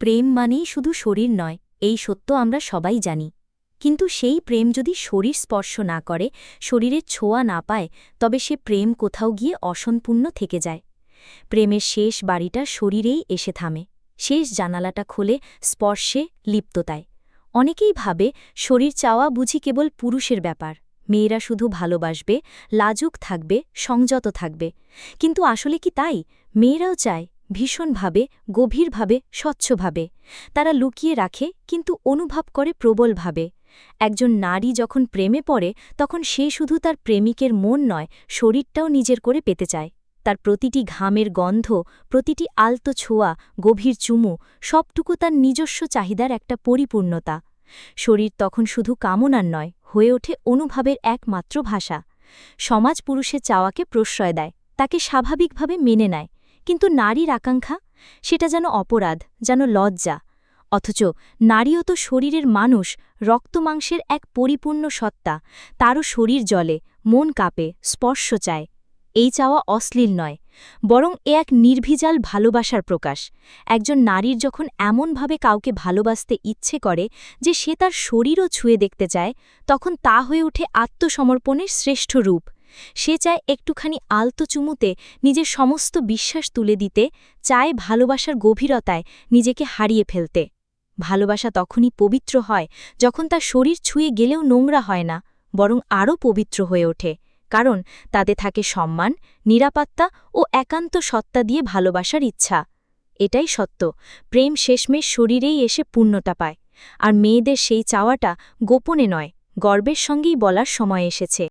প্রেম মানেই শুধু শরীর নয়, এই সত্য আমরা সবাই জানি। কিন্তু সেই প্রেম যদি শরীর স্পর্শ না করে, শরীরের ছোঁয়া না পায়, তবে সে প্রেম কোথাও গিয়ে অসম্পূর্ণ থেকে যায়। প্রেমের শেষ বাড়িটা শরীরেই এসে থামে। শেষ জানালাটা খোলে স্পর্শে, লিপ্ততায়। অনেকেই ভাবে শরীর চাওয়া বুঝি কেবল পুরুষের ব্যাপার। মেয়েরা শুধু ভালোবাসবে, লাজুক থাকবে, সংযত থাকবে। কিন্তু আসলে কি তাই? মেয়েরাও চায় ভীষণভাবে, গভীরভাবে, স্বচ্ছভাবে। তারা লুকিয়ে রাখে, কিন্তু অনুভব করে প্রবলভাবে। একজন নারী যখন প্রেমে পড়ে, তখন সে শুধু তার প্রেমিকের মন নয়, শরীরটাও নিজের করে পেতে চায়। তার প্রতিটি ঘামের গন্ধ, প্রতিটি আলতো ছোঁয়া, গভীর চুমু, সবটুকু তার নিজস্ব চাহিদার একটা পরিপূর্ণতা। শরীর তখন শুধু কামনার নয়, হয়ে ওঠে অনুভবের একমাত্র ভাষা। সমাজ পুরুষের চাওয়াকে প্রশ্রয় দেয়, তাকে স্বাভাবিকভাবে মেনে নেয়। কিন্তু নারীর আকাঙ্ক্ষা? সেটা যেন অপরাধ, যেন লজ্জা। অথচ নারীও তো শরীরের মানুষ রক্তমাংসের এক পরিপূর্ণ সত্তা। তারও শরীর জলে মন কাঁপে, স্পর্শ চায়। এই চাওয়া অশ্লীল নয়, বরং এ এক নির্ভিজাল ভালোবাসার প্রকাশ। একজন নারীর যখন এমনভাবে কাউকে ভালোবাসতে ইচ্ছে করে যে সে তার শরীরও ছুঁয়ে দেখতে চায়, তখন তা হয়ে ওঠে আত্মসমর্পণের শ্রেষ্ঠ রূপ। সে চায় একটুখানি আলতো চুমুতে নিজের সমস্ত বিশ্বাস তুলে দিতে, চায় ভালোবাসার গভীরতায় নিজেকে হারিয়ে ফেলতে। ভালোবাসা তখনই পবিত্র হয় যখন তার শরীর ছুঁয়ে গেলেও নোংরা হয় না, বরং আরও পবিত্র হয়ে ওঠে, কারণ তাতে থাকে সম্মান, নিরাপত্তা ও একান্ত সত্তা দিয়ে ভালোবাসার ইচ্ছা। এটাই সত্য, প্রেম শেষমেশ শরীরেই এসে পূর্ণতা পায়, আর মেয়েদের সেই চাওয়াটা গোপনে নয়, গর্বের সঙ্গেই বলার সময় এসেছে।